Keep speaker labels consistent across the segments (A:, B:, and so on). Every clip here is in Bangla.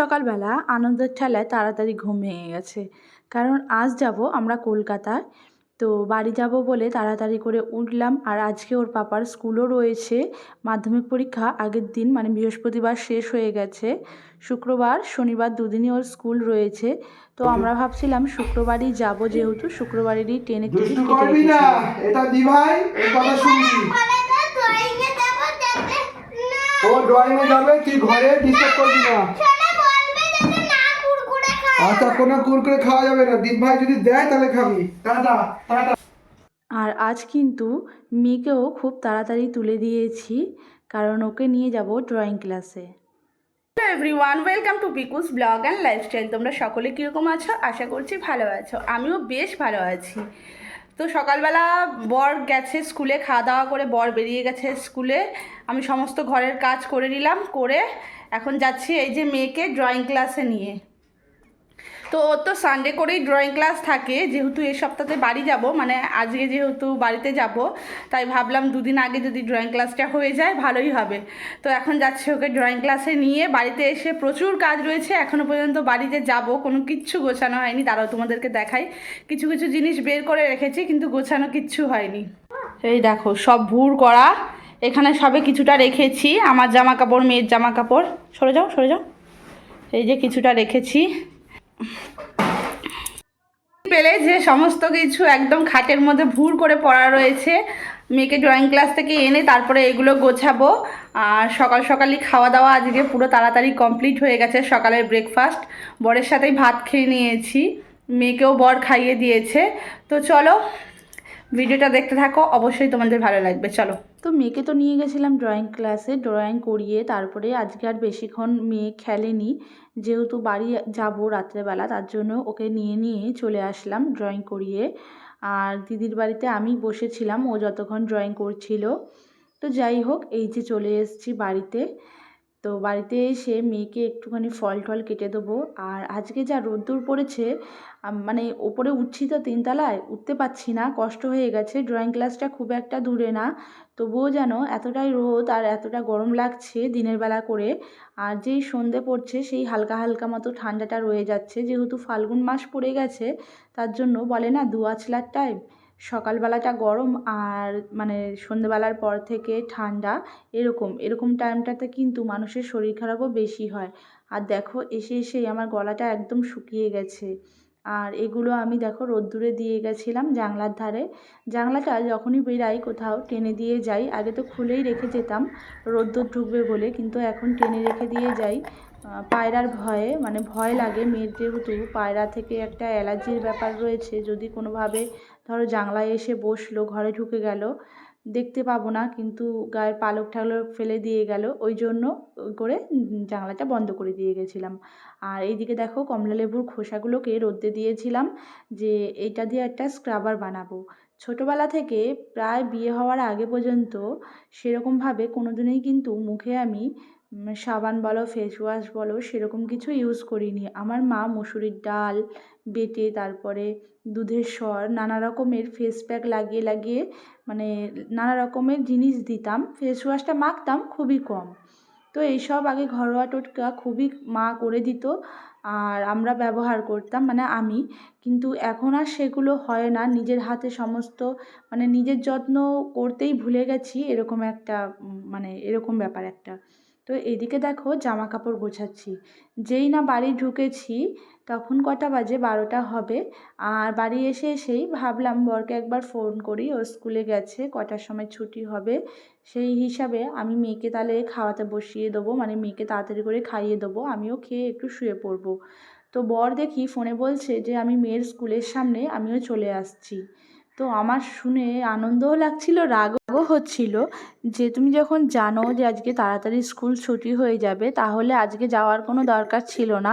A: সকালবেলা আনন্দের ঠেলায় তাড়াতাড়ি ঘুম ভেঙে গেছে। কারণ আজ যাব আমরা কলকাতায়। তো বাড়ি যাব বলে তাড়াতাড়ি করে উঠলাম আর আজকে ওর পাপার স্কুলও রয়েছে। মাধ্যমিক পরীক্ষা আগের দিন মানে বৃহস্পতিবার শেষ হয়ে গেছে। শুক্রবার শনিবার দুদিনই ওর স্কুল রয়েছে। তো আমরা ভাবছিলাম শুক্রবারই যাব যেহেতু শুক্রবারেরই ট্রেনের টিকিট কেটে
B: করবি না।
A: রেখেছিলাম
B: এটা দি ভাই কথা শুনবি। ও ড্রয়িং এ যাবে তুই ঘরে ডিস্টার্ব করবি না। আচ্ছা কোনো কুরকুরে খাওয়া যাবে না। দীপ ভাই যদি দেয় তাহলে খাবি। Tata tata.
A: আর আজ কিন্তু মেয়েকেও খুব তাড়াতাড়ি তুলে দিয়েছি কারণ ওকে নিয়ে যাব ড্রয়িং ক্লাসে
C: hello everyone welcome to Piku's blog and lifestyle তোমরা সকলে কীরকম আছো? আশা করছি ভালো আছো। আমিও বেশ ভালো আছি। তো সকালবেলা বর গেছে স্কুলে খাওয়া দাওয়া করে বর বেরিয়ে গেছে স্কুলে। আমি সমস্ত ঘরের কাজ করে নিলাম করে এখন যাচ্ছি এই যে মেয়েকে ড্রয়িং ক্লাসে নিয়ে। তো ওর তো সানডে করেই ড্রয়িং ক্লাস থাকে। যেহেতু এই সপ্তাহে বাড়ি যাব মানে আজকে যেহেতু বাড়িতে যাব, তাই ভাবলাম দুদিন আগে যদি ড্রয়িং ক্লাসটা হয়ে যায়, ভালোই হবে। তো এখন যাচ্ছি ওকে ড্রয়িং ক্লাসে নিয়ে। বাড়িতে এসে প্রচুর কাজ রয়েছে। এখনও পর্যন্ত বাড়িতে যাব, কোনো কিচ্ছু গোছানো হয়নি। তারাও তোমাদেরকে দেখাই। কিছু কিছু জিনিস বের করে রেখেছি, কিন্তু গোছানো কিচ্ছু হয়নি। এই দেখো, সব ভুর করা। এখানে সবে কিছুটা রেখেছি। আমার জামা কাপড় মেয়ের জামা কাপড় সরে যাও সরে যাও। এই যে কিছুটা রেখেছি। পেলে যে সমস্ত কিছু একদম খাটের মধ্যে ভুর করে পড়া রয়েছে, মেয়েকে ড্রয়িং ক্লাস থেকে এনে তারপরে এগুলো গোছাবো। আর সকাল সকালই খাওয়া দাওয়া আজকে পুরো তাড়াতাড়ি কমপ্লিট হয়ে গেছে সকালের ব্রেকফাস্ট বরের সাথেই ভাত খেয়ে নিয়েছি, মেয়েকেও বর খাইয়ে দিয়েছে। তো চলো ভিডিওটা দেখতে থাকো, অবশ্যই তোমাদের ভালো লাগবে, চলো।
A: তো মেয়েকে তো নিয়ে গেছিলাম ড্রয়িং ক্লাসে ড্রয়িং করিয়ে তারপরে আজকে আর বেশিক্ষণ মেয়ে খেলেনি। যেহেতু বাড়ি যাব রাত্রেবেলা, তার জন্য ওকে নিয়ে নিয়ে চলে আসলাম ড্রয়িং করিয়ে। আর দিদির বাড়িতে আমি বসেছিলাম, ও যতক্ষণ ড্রয়িং করছিল। তো যাই হোক, এই যে চলে এসেছি বাড়িতে। তো বাড়িতে এসে মেয়েকে একটুখানি ফল টল কেটে দেবো। আর আজকে যা রোদ্দুর পড়েছে মানে ওপরে উঠছি তো তিনতলায়, উঠতে পারছি না, কষ্ট হয়ে গেছে। ড্রয়িং ক্লাসটা খুব একটা দূরে না। তবুও যেন এতটাই রোদ আর এতটা গরম লাগছে দিনের বেলা করে। আর যেই সন্ধে পড়ছে, সেই হালকা হালকা মতো ঠান্ডাটা রয়ে যাচ্ছে। যেহেতু ফাল্গুন মাস পড়ে গেছে, তার জন্য বলে না দু আঁচলার টাইম সকালবেলাটা গরম আর মানে সন্ধেবেলার পর থেকে ঠান্ডা, এরকম এরকম টাইমটাতে কিন্তু মানুষের শরীর খারাপও বেশি হয়। আর দেখো, এসে এসেই আমার গলাটা একদম শুকিয়ে গেছে। আর এগুলো আমি দেখো রোদ্দুরে দিয়ে গেছিলাম জানলার ধারে। জানলাটা যখনই বেরাই কোথাও টেনে দিয়ে যাই, আগে তো খুলেই রেখে যেতাম, রোদ্দুর ঢুকবে বলে, কিন্তু এখন টেনে রেখে দিয়ে যাই। পায়রার ভয়ে মানে ভয় লাগে মেয়ের যেহেতু, পায়রা থেকে একটা অ্যালার্জির ব্যাপার রয়েছে। যদি কোনোভাবে ধরো জানলায় এসে বসল, ঘরে ঢুকে গেল, দেখতে পাবো না, কিন্তু গায়ের পালক ঠালক ফেলে দিয়ে গেল, ওই জন্য করে জানলাটা বন্ধ করে দিয়ে গেছিলাম। আর এইদিকে দেখো কমলা লেবুর খোসাগুলোকে রোদ্দে দিয়েছিলাম যে এটা দিয়ে একটা স্ক্রাবার বানাবো। ছোটোবেলা থেকে প্রায় বিয়ে হওয়ার আগে পর্যন্ত সেরকমভাবে কোনো দিনই কিন্তু মুখে আমি সাবান বলো ফেস ওয়াশ বলো, সেরকম কিছু ইউজ করিনি। আমার মা মুসুরির ডাল বেটে তারপরে দুধের স্বর নানা রকমের ফেস প্যাক লাগিয়ে লাগিয়ে মানে নানা রকমের জিনিস দিতাম। ফেস ওয়াশটা মাখতাম খুবই কম। তো এইসব আগে ঘরোয়া টোটকা খুবই মা করে দিত আর আমরা ব্যবহার করতাম মানে আমি। কিন্তু এখন আর সেগুলো হয় না। নিজের হাতে সমস্ত মানে নিজের যত্ন করতেই ভুলে গেছি। এরকম একটা মানে এরকম ব্যাপার একটা। তো এদিকে দেখো জামা কাপড় গোছাচ্ছি। যেই না বাড়ি ঢুকেছি, তখন কটা বাজে? বারোটা হবে। আর বাড়ি এসে এসেই ভাবলাম, বরকে একবার ফোন করি। ও স্কুলে গেছে, কটার সময় ছুটি হবে। সেই হিসাবে আমি মেয়েকে তাহলে খাওয়াতে বসিয়ে দেবো মানে মেয়েকে তাড়াতাড়ি করে খাইয়ে দেবো। আমিও খেয়ে একটু শুয়ে পড়ব। তো বর দেখি ফোনে বলছে যে, আমি মেয়ের স্কুলের সামনে, আমিও চলে আসছি। তো আমার শুনে আনন্দও লাগছিল, রাগও হচ্ছিল যে তুমি যখন জানো যে আজকে তাড়াতাড়ি স্কুল ছুটি হয়ে যাবে, তাহলে আজকে যাওয়ার কোনো দরকার ছিল না।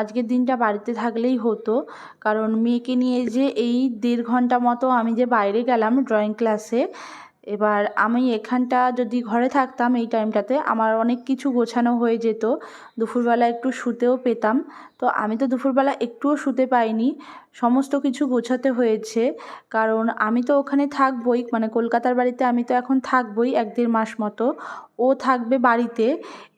A: আজকের দিনটা বাড়িতে থাকলেই হতো। কারণ মেয়েকে নিয়ে যে এই দেড় ঘণ্টা মতো আমি যে বাইরে গেলাম ড্রয়িং ক্লাসে, এবার আমি এখানটা যদি ঘরে থাকতাম এই টাইমটাতে আমার অনেক কিছু গোছানো হয়ে যেত। দুপুরবেলা একটু শুতেও পেতাম। তো আমি তো দুপুরবেলা একটুও শুতে পাইনি। সমস্ত কিছু গোছাতে হয়েছে। কারণ আমি তো ওখানে থাকবই মানে কলকাতার বাড়িতে আমি তো এখন থাকবই এক দেড় মাস মতো। ও থাকবে বাড়িতে।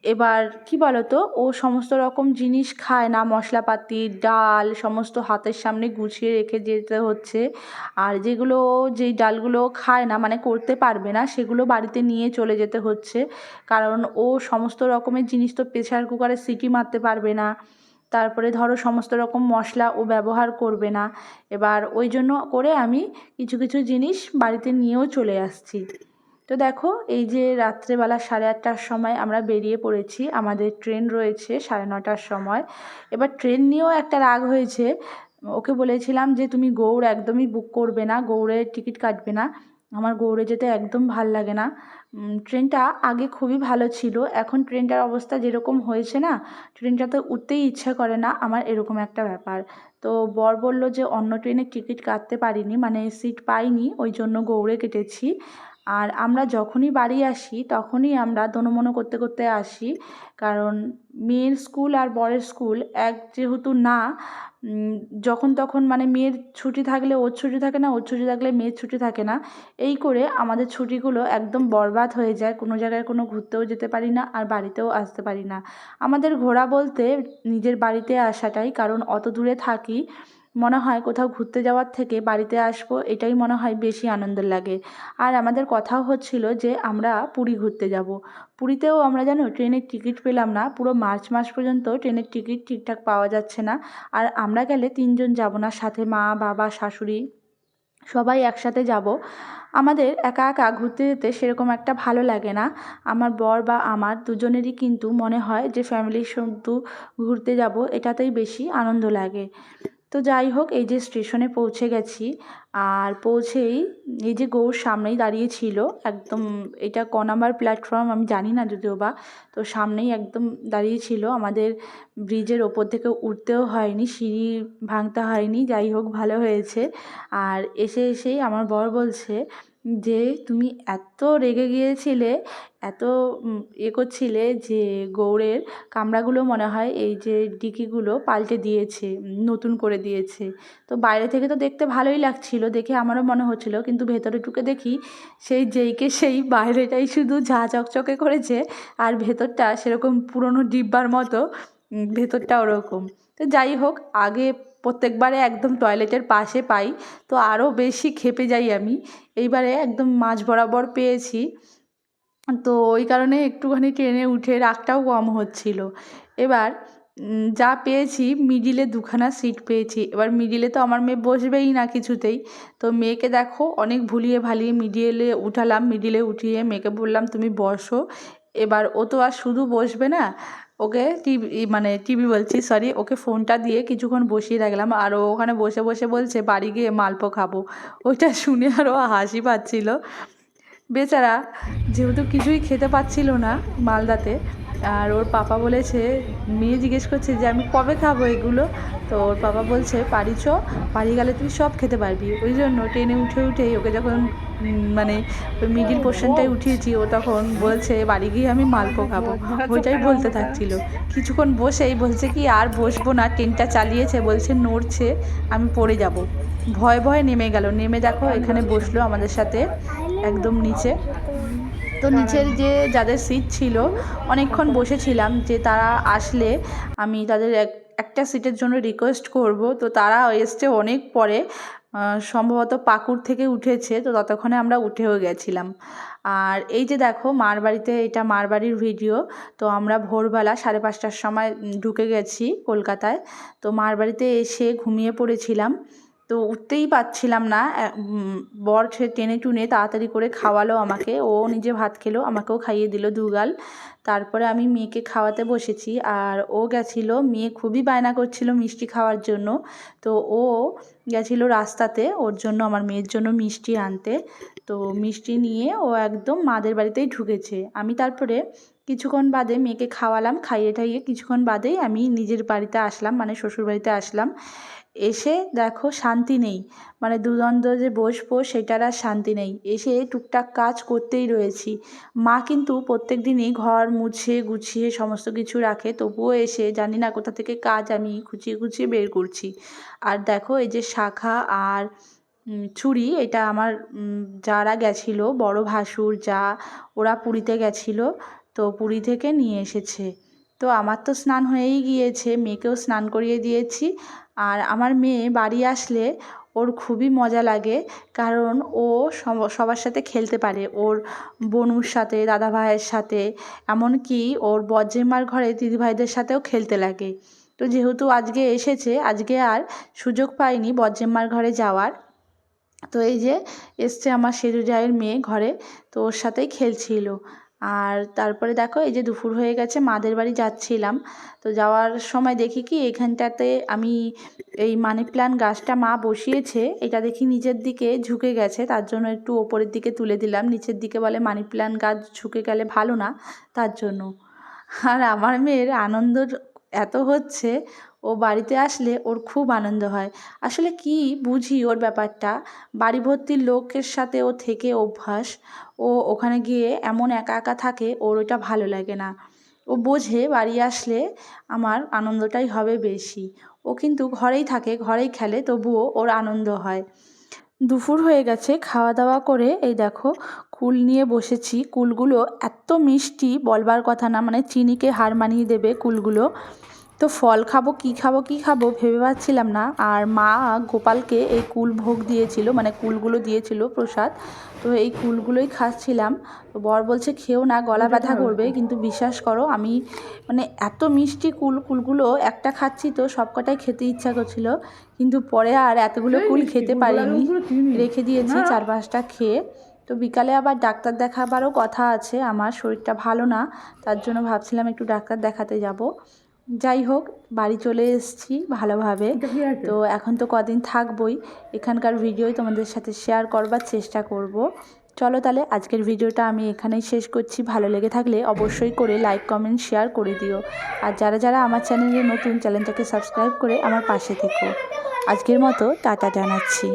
A: এবার কি বলো তো ও সমস্ত রকম জিনিস খায় না, মশলাপাতি, ডাল, সমস্ত হাতের সামনে গুছিয়ে রেখে যেতে হচ্ছে। আর যেগুলো যেই ডালগুলো খায় না মানে করতে পারবে না, সেগুলো বাড়িতে নিয়ে চলে যেতে হচ্ছে। কারণ ও সমস্ত রকমের জিনিস তো প্রেসার কুকারে সিটি মারতে পারবে না। তারপরে ধরো সমস্ত রকম মশলা ও ব্যবহার করবে না। এবার ওই জন্য করে আমি কিছু কিছু জিনিস বাড়িতে নিয়েও চলে আসছি। তো দেখো, এই যে রাত্রেবেলা সাড়ে আটটার সময় আমরা বেরিয়ে পড়েছি, আমাদের ট্রেন রয়েছে সাড়ে নটার সময়। এবার ট্রেন নিয়েও একটা রাগ হয়েছে। ওকে বলেছিলাম যে, তুমি গৌড় একদমই বুক করবে না, গৌড়ের টিকিট কাটবে না। আমার গৌড়ে যেতে একদম ভালো লাগে না। ট্রেনটা আগে খুবই ভালো ছিল। এখন ট্রেনটার অবস্থা যেরকম হয়েছে না, ট্রেনটাতে উঠতেই ইচ্ছা করে না, আমার এরকম একটা ব্যাপার। তো বর বলল যে, অন্য ট্রেনের টিকিট কাটতে পারিনি মানে সিট পাইনি, ওই জন্য গৌড়ে কেটেছি। আর আমরা যখনই বাড়ি আসি, তখনই আমরা দোনোমনো করতে করতে আসি। কারণ মেয়ের স্কুল আর বরের স্কুল এক যেহেতু না যখন তখন মানে মেয়ের ছুটি থাকলে ওর ছুটি থাকে না, ওর ছুটি থাকলে মেয়ের ছুটি থাকে না। এই করে আমাদের ছুটিগুলো একদম বরবাদ হয়ে যায়। কোনো জায়গায় কোনো ঘুরতেও যেতে পারি না আর বাড়িতেও আসতে পারি না। আমাদের ঘোরা বলতে নিজের বাড়িতে আসাটাই, কারণ অত দূরে থাকি মনে হয় কোথাও ঘুরতে যাওয়ার থেকে বাড়িতে আসব, এটাই মনে হয় বেশি আনন্দ লাগে। আর আমাদের কথাও হচ্ছিল যে আমরা পুরী ঘুরতে যাব। পুরীতেও আমরা যেন ট্রেনের টিকিট পেলাম না, পুরো মার্চ মাস পর্যন্ত ট্রেনের টিকিট ঠিকঠাক পাওয়া যাচ্ছে না। আর আমরা গেলে তিনজন যাব না, সাথে মা, বাবা, শাশুড়ি, সবাই একসাথে যাব। আমাদের একা একা ঘুরতে যেতে সেরকম একটা ভালো লাগে না। আমার বর বা আমার দুজনেরই কিন্তু মনে হয় যে ফ্যামিলির শুধু ঘুরতে যাব, এটাতেই বেশি আনন্দ লাগে। তো যাই হোক, এই যে স্টেশনে পৌঁছে গেছি। আর পৌঁছেই এই যে গৌর সামনেই দাঁড়িয়ে ছিল, একদম এটা ক নাম্বার প্ল্যাটফর্ম আমি জানি না যদিও বা, তো সামনেই একদম দাঁড়িয়ে ছিল। আমাদের ব্রিজের ওপর থেকে উঠতেও হয়নি, সিঁড়ি ভাঙতে হয়নি, যাই হোক, ভালো হয়েছে। আর এসে এসেই আমার বর বলছে যে তুমি এত রেগে গিয়েছিলে, এত এ করছিলে যে গৌড়ের কামরাগুলো মনে হয় এই যে ডিকিগুলো পাল্টে দিয়েছে, নতুন করে দিয়েছে। তো বাইরে থেকে তো দেখতে ভালোই লাগছিল, দেখে আমারও মনে হচ্ছিল, কিন্তু ভেতরে ঢুকে দেখি সেই যেইকে সেই বাইরেটাই শুধু ঝা চকচকে করেছে, আর ভেতরটা সেরকম পুরনো ডিব্বার মতো ভেতরটা ওরকম। তো যাই হোক, আগে প্রত্যেকবারে একদম টয়লেটের পাশে পাই, তো আরও বেশি ক্ষেপে যাই আমি। এইবারে একদম মাঝ বরাবর পেয়েছি। তো ওই কারণে একটুখানি ট্রেনে উঠে রাগটাও কম হচ্ছিল। এবার যা পেয়েছি, মিডিলে দুখানা সিট পেয়েছি। এবার মিডিলে তো আমার মেয়ে বসবেই না কিছুতেই। তো মেয়েকে দেখো, অনেক ভুলিয়ে ভালিয়ে মিডিলে উঠালাম, মিডিলে উঠিয়ে মেয়েকে বললাম, তুমি বসো। এবার ও তো আর শুধু বসবে না ওকে টিভি মানে টিভি বলছি সরি ওকে ফোনটা দিয়ে কিছুক্ষণ বসিয়ে রাখলাম। আর ওখানে বসে বসে বলছে, বাড়ি গিয়ে মালপো খাব। ওইটা শুনে আরও হাসি পাচ্ছিল। বেচারা যেহেতু কিছুই খেতে পাচ্ছিল না মালদাতে, আর ওর পাপা বলেছে, মেয়ে জিজ্ঞেস করছে যে, আমি কবে খাব এগুলো? তো ওর পাপা বলছে বাড়ি চ বাড়ি গেলে তুই সব খেতে পারবি। ওই জন্য ট্রেনে উঠে উঠেই ওকে যখন মানে ওই মিডিল পোর্শনটাই উঠিয়েছি, ও তখন বলছে, বাড়ি গিয়ে আমি মালপো খাব। ওইটাই বলতে থাকছিল। কিছুক্ষণ বসেই বলছে কি, আর বসবো না, ট্রেনটা চালিয়েছে। বলছে, নড়ছে, আমি পড়ে যাব। ভয় ভয়ে নেমে গেল। নেমে দেখো, এখানে বসল আমাদের সাথে। একদম নিচে। তো নিচের যে যাদের সিট ছিল, অনেকক্ষণ বসেছিলাম যে তারা আসলে আমি তাদের এক, একটা সিটের জন্য রিকোয়েস্ট করব। তো তারা এসছে অনেক পরে সম্ভবত পাকুড় থেকে উঠেছে। তো ততক্ষণে আমরা উঠেও গেছিলাম। আর এই যে দেখো, মার বাড়িতে এটা মার বাড়ির ভিডিও তো আমরা ভোরবেলা সাড়ে পাঁচটার সময় ঢুকে গেছি কলকাতায়। তো মার বাড়িতে এসে ঘুমিয়ে পড়েছিলাম। তো উঠতেই পারছিলাম না বর সে টেনে টুনে তাড়াতাড়ি করে খাওয়ালো আমাকে। ও নিজে ভাত খেলো, আমাকেও খাইয়ে দিল দুগাল তারপরে আমি মেয়েকে খাওয়াতে বসেছি আর ও গেছিল, মেয়ে খুবই বায়না করছিল মিষ্টি খাওয়ার জন্য। তো ও গেছিল রাস্তাতে, ওর জন্য, আমার মেয়ের জন্য মিষ্টি আনতে। তো মিষ্টি নিয়ে ও একদম মাদের বাড়িতেই ঢুকেছে। আমি তারপরে কিছুক্ষণ বাদে মেয়েকে খাওয়ালাম, খাইয়ে টাইয়ে কিছুক্ষণ বাদেই আমি নিজের বাড়িতে আসলাম মানে শ্বশুর বাড়িতে আসলাম। এসে দেখো শান্তি নেই মানে দুদ্বন্দ্ব যে বসবো সেটার আর শান্তি নেই। এসে টুকটাক কাজ করতেই রয়েছি। মা কিন্তু প্রত্যেক দিনই ঘর মুছে গুছিয়ে সমস্ত কিছু রাখে, তবুও এসে জানি না কোথা থেকে কাজ আমি খুঁচিয়ে খুঁচিয়ে বের করছি। আর দেখো এই যে শাখা আর ছুরি, এটা আমার যারা গেছিল, বড় ভাসুর যা, ওরা পুরীতে গেছিল, তো পুরী থেকে নিয়ে এসেছে। তো আমার তো স্নান হয়েই গিয়েছে, মেয়েকেও স্নান করিয়ে দিয়েছি। আর আমার মেয়ে বাড়ি আসলে ওর খুবই মজা লাগে, কারণ ও সব- সবার সাথে খেলতে পারে। ওর বনুর সাথে দাদা ভাইয়ের সাথে, এমনকি ওর বজ্রেমার ঘরে দিদিভাইদের সাথেও খেলতে লাগে। তো যেহেতু আজকে এসেছে, আজকে আর সুযোগ পাইনি বজ্রেমার ঘরে যাওয়ার তো এই যে এসছে আমার সেজু জায়ের মেয়ে ঘরে, তো ওর সাথেই খেলছিল। আর তারপরে দেখো এই যে দুপুর হয়ে গেছে, মাদের বাড়ি যাচ্ছিলাম। তো যাওয়ার সময় দেখি কি এখানটাতে আমি এই মানি প্ল্যান্ট গাছটা মা বসিয়েছে, এটা দেখি নিচের দিকে ঝুঁকে গেছে, তার জন্য একটু ওপরের দিকে তুলে দিলাম। নিচের দিকে বলে মানি প্ল্যান্ট গাছ ঝুঁকে গেলে ভালো না, তার জন্য। আর আমার মেয়ের আনন্দ এত হচ্ছে ও বাড়িতে আসলে ওর খুব আনন্দ হয়। আসলে কি বুঝি ওর ব্যাপারটা? বাড়ি ভর্তি লোকের সাথে ও থেকে অভ্যাস। ও ওখানে গিয়ে এমন একা একা থাকে, ওর ওইটা ভালো লাগে না। ও বোঝে বাড়ি আসলে আমার আনন্দটাই হবে বেশি। ও কিন্তু ঘরেই থাকে, ঘরেই খেলে, তবুও ওর আনন্দ হয়। দুপুর হয়ে গেছে, খাওয়া দাওয়া করে, এই দেখো, কুল নিয়ে বসেছি। কুলগুলো এত মিষ্টি, বলবার কথা না মানে চিনিকে হার মানিয়ে দেবে কুলগুলো। তো ফল খাব কি খাব কি খাব ভেবে পাচ্ছিলাম না। আর মা গোপালকে এই কুল ভোগ দিয়েছিল মানে কুলগুলো দিয়েছিল প্রসাদ। তো এই কুলগুলোই খাচ্ছিলাম। তো বর বলছে খেও না গলা ব্যথা করবে কিন্তু বিশ্বাস করো আমি মানে এত মিষ্টি কুল কুলগুলো একটা খাচ্ছি তো সবকটাই খেতে ইচ্ছা করছিল। কিন্তু পরে আর এতগুলো কুল খেতে পারিনি। রেখে দিয়েছি চার পাঁচটা খেয়ে। তো বিকালে আবার ডাক্তার দেখাবারও কথা আছে আমার শরীরটা ভালো না তার জন্য ভাবছিলাম একটু ডাক্তার দেখাতে যাব। যাই হোক বাড়ি চলে এসেছি ভালোভাবে। তো এখন তো কদিন থাকবই। এখানকার ভিডিওই তোমাদের সাথে শেয়ার করবার চেষ্টা করব। চলো তাহলে আজকের ভিডিওটা আমি এখানেই শেষ করছি। ভালো লেগে থাকলে অবশ্যই করে লাইক কমেন্ট শেয়ার করে দিও। আর যারা যারা আমার চ্যানেলে নতুন চ্যানেলটাকে সাবস্ক্রাইব করে আমার পাশে থেকো। আজকের মতো টাটা জানাচ্ছি।